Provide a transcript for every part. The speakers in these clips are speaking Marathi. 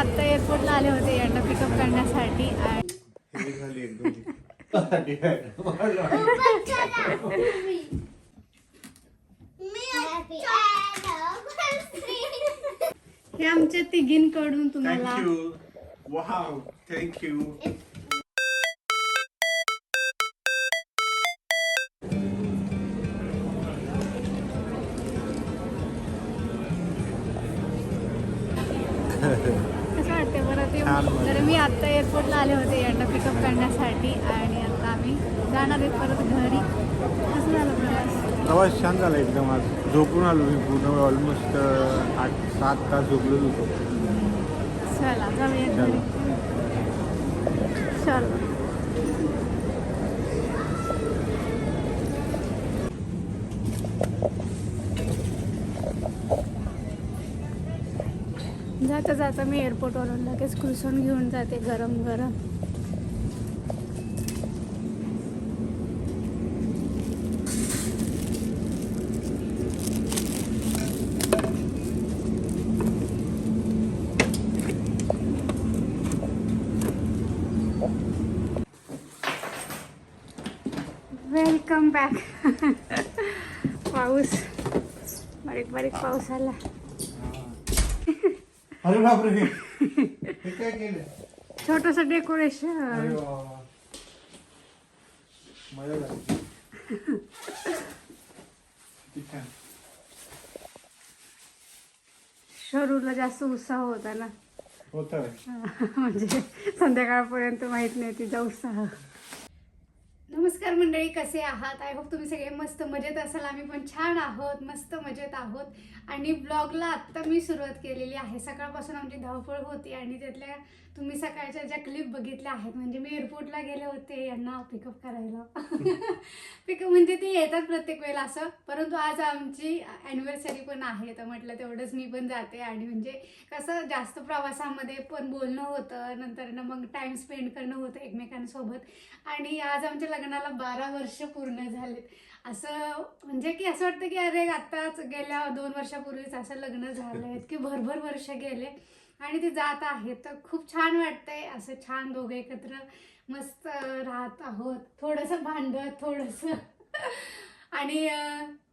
आता एअरपोर्टला आले होते यांना पिकअप करण्यासाठी आणि हे झाली एक दोन ठीक आहे. हे आमच्या तिघींकडून तुम्हाला Thank you. वाटतं. तर मी आत्ता एअरपोर्टला आले होते यांना पिकअप करण्यासाठी आणि आता आम्ही जाणार आहेत परत घरी. कसं झालं प्रवास प्रवास छान झाला एकदम आज. झोपून आलो मी पूर्ण ऑलमोस्ट आठ सात तास झोपलो होतो. चला जाऊया घरी. चल. जाता जाता मी एअरपोर्टवरून लगेच क्रुसॉन घेऊन जाते गरम गरम. वेलकम बॅक पाऊस. बारीक बारीक पाऊस आला. अरे बापरे. हे काय केलं छोटस डेकोरेशन. अरे वा वा. मजा झाली. किती छान. शरूला जास्त उत्साह होता ना. होत म्हणजे संध्याकाळपर्यंत माहीत नाही तिचा उत्साह. नमस्कार मंडळी कसे आहात? आय होप तुम्ही सगळे मस्त मजेत असाल. आम्ही पण छान आहोत मस्त मजेत आहोत. आणि ब्लॉगला आत्ता मी सुरुवात केलेली आहे. सकाळपासून आमची धावपळ होती आणि त्यातल्या तुम्ही सकाळच्या ज्या क्लिप बघितल्या आहेत म्हणजे मी एअरपोर्टला गेले होते यांना पिकअप करायला. पिकअप म्हणजे ते येतात प्रत्येक वेळेला असं. परंतु आज आमची अॅनिव्हर्सरी पण आहे तर म्हटलं तेवढंच मी पण जाते. आणि म्हणजे कसं जास्त प्रवासामध्ये पण बोलणं होतं नंतर ना मग टाइम स्पेंड करणं होतं एकमेकांसोबत. आणि आज आमच्या लग्नाला बारा वर्ष पूर्ण झालेत. असं म्हणजे की असं वाटतं की अरे आत्ताच गेल्या दोन वर्षापूर्वीच असं लग्न झालंय की भरभर वर्ष गेले. आणि ते जात आहेत. तर खूप छान वाटतंय. असं छान दोघं एकत्र मस्त राहत आहोत. थोडंसं भांडत थोडंसं. आणि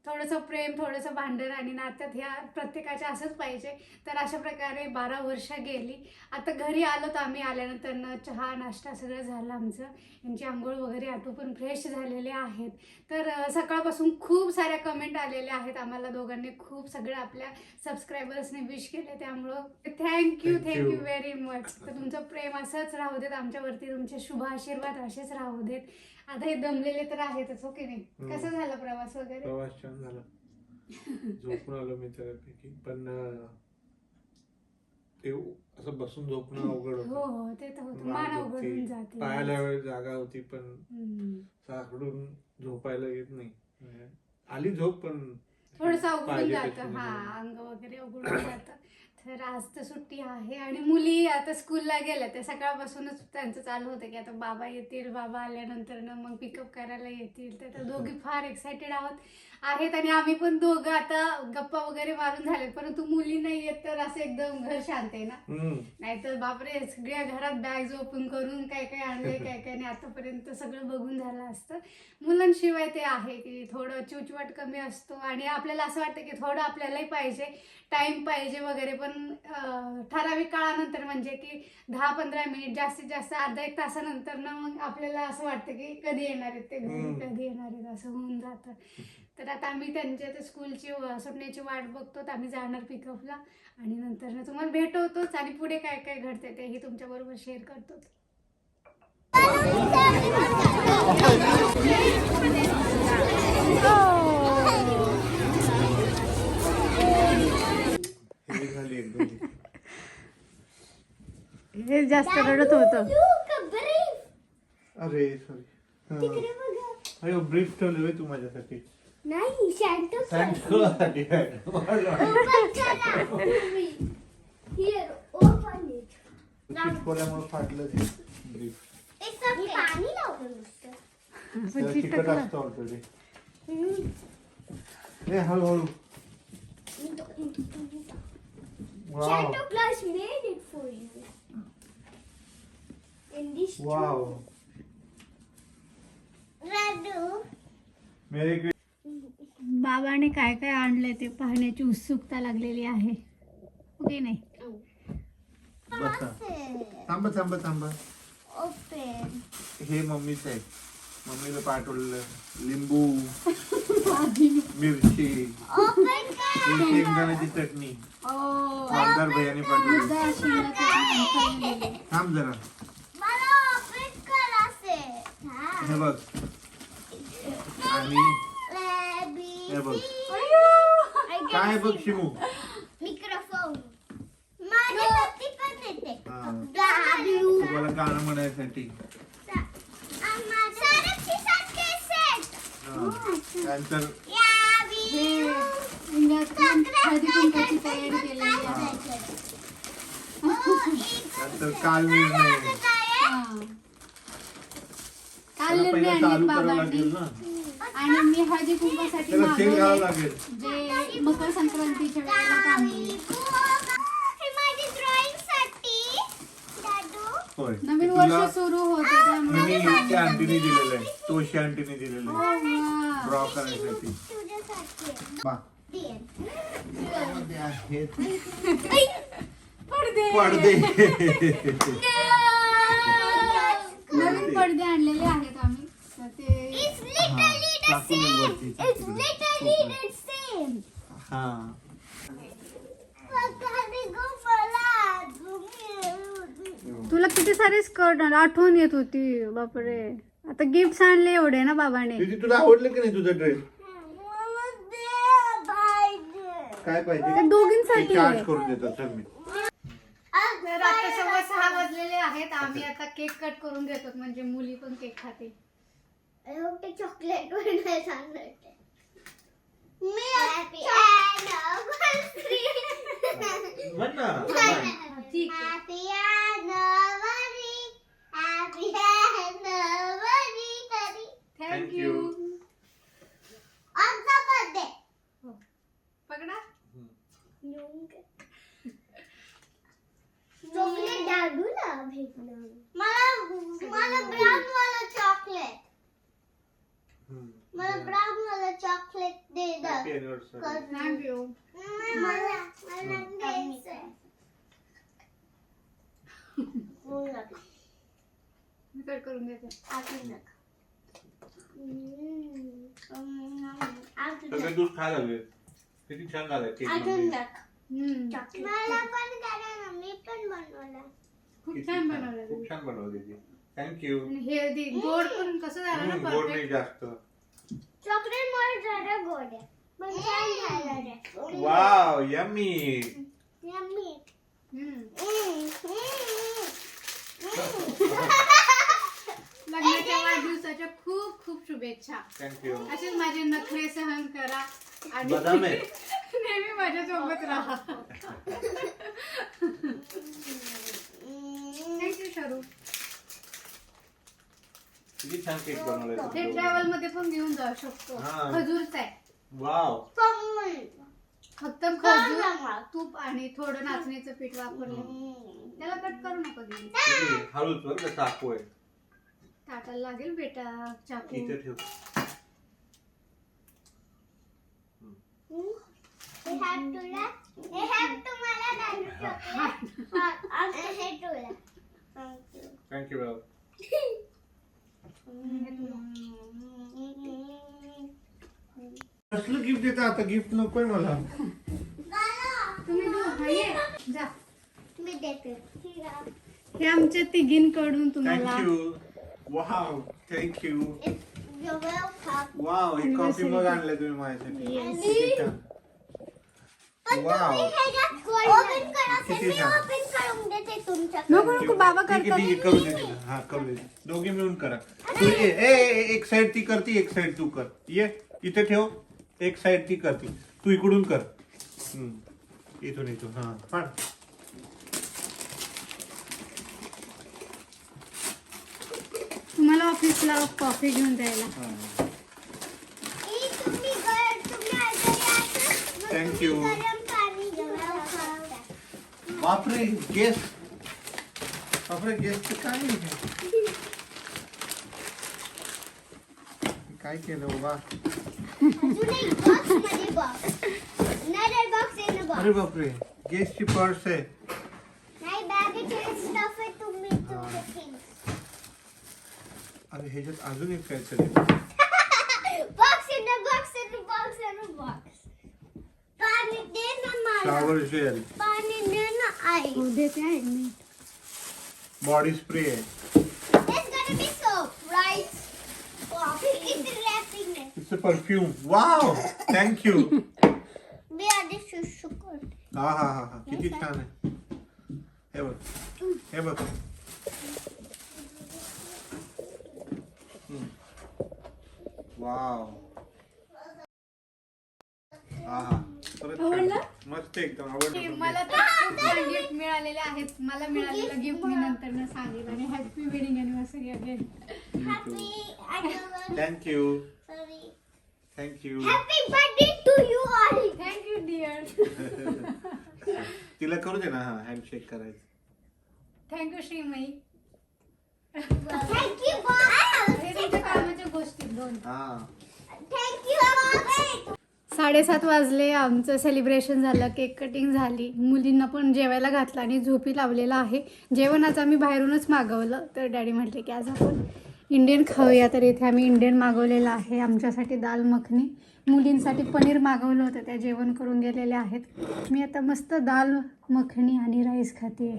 थोडंसं प्रेम थोडंसं भांडण आणि नात्यात ह्या प्रत्येकाच्या असंच पाहिजे. तर अशा प्रकारे बारा वर्ष गेली. आता घरी आलो तर आम्ही आल्यानंतर चहा नाश्ता सगळं झालं आमचं. यांची आंघोळ वगैरे आटू पण फ्रेश झालेले आहेत. तर सकाळपासून खूप साऱ्या कमेंट आलेल्या आहेत आम्हाला दोघांनी. खूप सगळं आपल्या सबस्क्रायबर्सने विश केले त्यामुळं. थँक्यू. थँक्यू व्हेरी मच तर तुमचं प्रेम असंच राहू देत. आमच्यावरती तुमचे शुभ आशीर्वाद असेच राहू देत. आता हे दमलेले तर आहेतच हो की नाही. कसं झाला प्रवास वगैरे? प्रवास छान झाला. झोपून आलो मी त्यापैकी. पण ते असं बसून झोपणं अवघड हो होतं. हो ते तर होतं. मान मान दुखते. उघडून जाते. पायाला वेळ जागा होती पण. साकडून झोपायला येत नाही. आली झोप पण थोडस अवघडून पाहिजे जातं. हा. अंग वगैरे अवघडून जातं. तर आज तर सुट्टी आहे आणि मुली आता स्कूलला गेल्या. ते सकाळपासूनच त्यांचं चालू होतं की आता बाबा येतील बाबा आल्यानंतर ना मग पिकअप करायला येतील. तर त्या दोघी फार एक्सायटेड आहोत. आहेत आणि आम्ही पण दोघं आता गप्पा वगैरे मारून झालेत. परंतु मुली नाही येत तर असं एकदम घर शांत आहे ना. नाहीतर बापरे सगळ्या घरात बॅग्स ओपन करून काय काय आणले काय काय नाही. आतापर्यंत सगळं बघून झालं असतं. मुलांशिवाय ते आहे की थोडं चिवचिवाट कमी असतो आणि आपल्याला असं वाटतं की थोडं आपल्यालाही पाहिजे. टाइम पाहिजे वगैरे पण ठराविक काळानंतर म्हणजे की दहा पंधरा मिनिट जास्तीत जास्त अर्धा एक तासानंतर ना मग आपल्याला असं वाटतं की कधी येणार आहेत ते घरी. कधी येणार आहेत असं होऊन जातं. तर आता आम्ही त्यांच्या ते स्कूलची सुटण्याची वाट बघतो तर आम्ही जाणार पिकअपला आणि नंतर ना तुम्हाला भेटवतोच आणि पुढे काय काय घडते तेही तुमच्याबरोबर शेअर करतो हे झाली एक दोन हे जास्त रडत होतं. अरे सॉरी अरे ब्रीफ ठेवली होय तू माझ्यासाठी. नाही शॅन्टो फाटलं ते. ब्रीफ पाणी लावलं. असतं ऑलरेडी हळूहळू. Wow Santa Claus made it for you. Wow Raju merry क्रि- बाबाने काय काय आणलंय ते पाहण्याची उत्सुकता लागलेली आहे. ओके नाही? बसा. थांबा थांबा थांबा. हे मम्मीच आहे. मम्मीला पाठवलेलं लिंबू मिरची ही शेंगदाण्याची चटणी. मालदार भैयाने पाठवली. थांब जरा मला ओपन करायचे हे बघ. आणि हे बघ. काय बघ शिमू? मिक्रोफोन हा. तुम्हाला गाणं म्हणायसाठी. सारखीसारखे सेट हा. त्यानंतर हे इंडियातून हळदी कुंकाची तयारी केलेली आहे त्यानंतर काल निर्णय हा. काल त्याला निर्णय पहिला आणले चालू करावं बाबांनी लागेल ना. आणि मी हळदी कुंकासाठी त्याला तेल घालावं मागवले लागेल. जे मकर संक्रांतीच्या वेळेला काढले. हे माझी ड्रॉइंगसाठी. दादू. होय. नवीन तुला वर्ष सुरू होते त्यामुळे मिनी त्या आंटीने दिलेलं आहे तोशी आंटीने दिलेलं आहे वा. ड्रॉ करण्यासाठी दे. त्यामध्ये आहेत. पडदे. पडदे. पडदे आणलेले आहेत आम्ही. तर ते It's literally the टाकून दे same. वरती. It's literally the same. हा. फक्त मला तुम्ही तुला किती सारे स्कर्ट आठवण येत होती बापरे. आता गिफ्ट आणले एवढे ना बाबाने. दीदी तुला आवडलं की नाही तुझा ड्रेस मला दे पाहिजे काय पाहिजे? ते दोघींसाठी चार्ज आहे. करून चल मी. तर आता सव्वा सहा वाजलेले आहेत. आम्ही आता केक कट करून घेतो. म्हणजे मुली पण केक खाते. ते चॉकलेट वर नाही सांगत मी हॅपी म्हण ना. ठीक आहे. Happy anniversary happy anniversary thank you आमचा बर्थडे पकडा. चॉकलेट मला मला ब्राऊन वाला चॉकलेट मला ब्राऊन वाला चॉकलेट दे द. मला मला द्यायचंय. मी कट करून सगळे दूध खायला लागले किती छान. हम्म. मला पण करा ना मी पण बनवलं खूप किती छान बनवलं खूप छान बनवलं दीदी थँक्यू आणि हे दि- गोड पण कसं झालं ना गोड नाही परफेक्ट जास्त. चॉकलेट मला जरा गोड. आहे पण छान झालं रे. वाव यम्मी यम्मी लग्नाच्या वाढदिवसाच्या खूप खूप शुभेच्छा. थँक्यू असेच माझे नखरे सहन करा आणि बदाम. आहे नेहमी माझ्या सोबत राहा. किती छान केक बनवलाय तुम्ही ट्रॅव्हल. मध्ये पण घेऊन जाऊ शकतो. हा. खजूरचा आहे. वाव फक्त खजूर तूप आणि थोडं नाचणीचं पीठ वापरलं. त्याला कट करू नको दिली किती? हळूच बरं का चाकू आहे. टाकायला लागेल बेटा चाकू. इथे ठेव. थँक्यू बाबा कसलं गिफ्ट देता आता? गिफ्ट नकोय मला. तुम्ही दो- हा, ये. जा. हे आमच्या तिघींकडून तुम्हाला. Thank you wow thank you wow he. Coffee mug आणलं तुम्ही माझ्यासाठी. किती छान. वाव ओपन करा किती मी छान. ओपन करून देते तुमच्या नको नको बाबा ठीक आहे करतात. ठीक आहे करू दे तिला. हा करू दे. दोघे मिळून करा. तू ये ए, ए, ए, एक साइड ती करती एक साइड तू कर. ये इथे ठेव. एक साइड ती करती. तू इकडून कर. हम्म. इथून इथून. हा पाड तुम्हाला ऑफिसला कॉफी घेऊन जायला हा. ई, तुम्ही गर- तुम्ही आजारी आहात ना? Thank you. गरम पाणी बापरे गेस बापरे गेस्ट काय आहे? काय केलं बाबा? बॉक्स बॉक्स अरे बापरे गेस्टची पर्स आहे. अरे ह्याच्यात अजून एक box in a box in box in a box पाणी दे ना मला. हो देते आहे मी बॉडी स्प्रे आहे It's gonna be soap, right? It's wrapping it. It's a perfume wow thank you मी आधी शुशू करते. हा हा हा हा. किती छान आहे. हे बघ. हे बघ. हम्म. वाव हा हा. परत छान. मस्त एकदम. हे आवडलं मला तर खूप छान गिफ्ट मिळालेले आहेत. मला मिळालेलं गिफ्ट मी नंतर सांगेल आणि happy wedding anniversary again. Thank you. Thank you Happy birthday to you all. Thank you dear तिला करू दे ना हा हँडशेक करायचं. Thank you Shrimayi. हे तुमच्या कामाच्या गोष्टी दोन. हा. Bob. साडेसात वाजले आमचं सेलिब्रेशन झालं केक कटिंग झाली. मुलींना पण जेवायला घातलं आणि झोपी लावलेला आहे. जेवण आज आम्ही बाहेरूनच मागवलं. तर डॅडी म्हटले की आज आपण इंडियन खाऊया. तर इथे आम्ही इंडियन मागवलेलं आहे. आमच्यासाठी दाल मखनी. मुलींसाठी पनीर मागवलं होतं. त्या जेवण करून गेलेले आहेत. मी आता मस्त दाल मखनी आणि राईस खाते.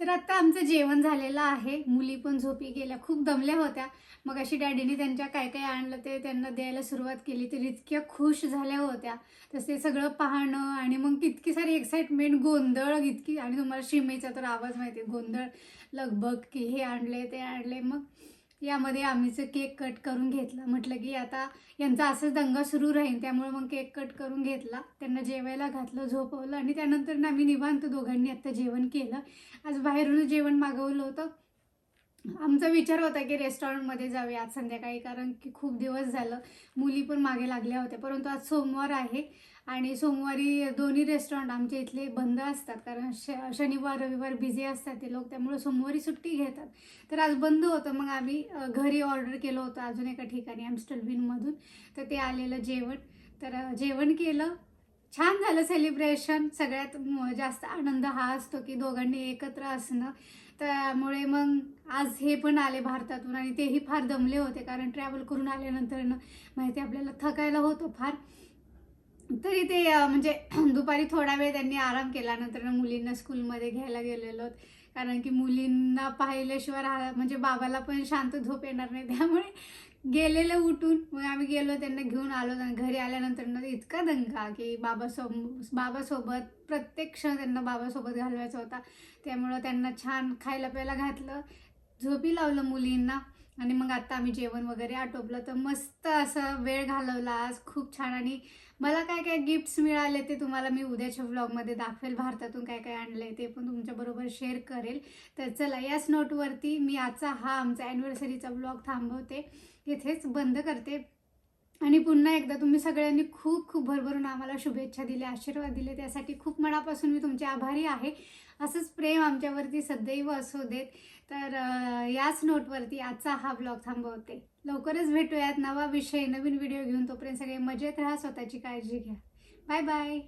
तर आता आमचं जेवण झालेलं आहे. मुली पण झोपी गेल्या. खूप दमल्या होत्या. मग अशी डॅडीने त्यांच्या काय काय आणलं ते त्यांना द्यायला सुरुवात केली. तर इतक्या खुश झाल्या होत्या. तसे सगळं पाहणं आणि मग इतकी सारी एक्साइटमेंट गोंधळ इतकी. आणि तुम्हाला शिमेचा तर आवाज माहिती आहे गोंधळ लगबग की हे आणले ते आणले मग यामध्ये आम्हीचं केक कट करून घेतला. म्हटलं की आता यांचा असंच दंगा सुरू राहील त्यामुळे मग केक कट करून घेतला. त्यांना जेवायला घातलं झोपवलं. आणि त्यानंतर आम्ही निवांत दोघांनी आत्ता जेवण केलं. आज बाहेरूनच जेवण मागवलं होतं. आमचा विचार होता की रेस्टॉरंटमध्ये जाऊया आज संध्याकाळी कारण की खूप दिवस झालं. मुली पण मागे लागल्या होत्या परंतु आज सोमवार आहे आणि सोमवारी दोन्ही रेस्टॉरंट आमच्या इथले बंद असतात कारण श शनिवार रविवार बिझी असतात ते लोक त्यामुळे सोमवारी सुट्टी घेतात. तर आज बंद होतं मग आम्ही घरी ऑर्डर केलं होतं अजून एका ठिकाणी ॲम्स्टलबिनमधून तर ते आलेलं जेवण. तर जेवण केलं छान झालं सेलिब्रेशन सगळ्यात जास्त आनंद हा असतो की दोघांनी एकत्र असणं. त्यामुळे मग आज हे पण आले भारतातून आणि तेही फार दमले होते कारण ट्रॅव्हल करून आल्यानंतरनं माहिती आपल्याला थकायला होतो फार. तरी ते म्हणजे दुपारी थोडा वेळ त्यांनी आराम केला. नंतर मुलींना स्कूलमध्ये घ्यायला गेलेलो. कारण की मुलींना पाहिल्याशिवाय राहा म्हणजे बाबाला पण शांत झोप येणार नाही. त्यामुळे गेलेलं उठून. मग आम्ही गेलो त्यांना घेऊन आलो. त्यांना घरी आल्यानंतर ना इतका दंगा की बाबासोब बाबासोबत प्रत्येक क्षण त्यांना बाबासोबत घालवायचा होता. त्यामुळं त्यांना छान खायला प्यायला घातलं. झोपी लावलं मुलींना. आणि मग आत्ता आम्ही जेवण वगैरे आटोपलं. तर मस्त असं वेळ घालवला आज. खूप छान. आणि मला काय काय गिफ्ट्स मिळाले ते तुम्हाला मी उद्याच्या व्लॉगमध्ये दाखवेल. भारतातून काय काय आणलं ते पण तुमच्याबरोबर शेअर करेल. तर चला याच नोटवरती मी आजचा हा आमचा ॲनिव्हर्सरीचा व्लॉग थांबवते. इथेच बंद करते. आणि पुन्हा एकदा तुम्ही सगळ्यांनी खूप खूप भरभरून आम्हाला शुभेच्छा दिल्या आशीर्वाद दिले. त्यासाठी खूप मनापासून मी तुमचे आभारी आहे. असंच प्रेम आमच्यावरती सदैव असू देत. तर याच नोटवरती आजचा हा ब्लॉग थांबवते. लवकरच भेटूयात नवा विषय नवीन व्हिडिओ घेऊन. तोपर्यंत सगळे मजेत राहा स्वतःची काळजी घ्या. Bye bye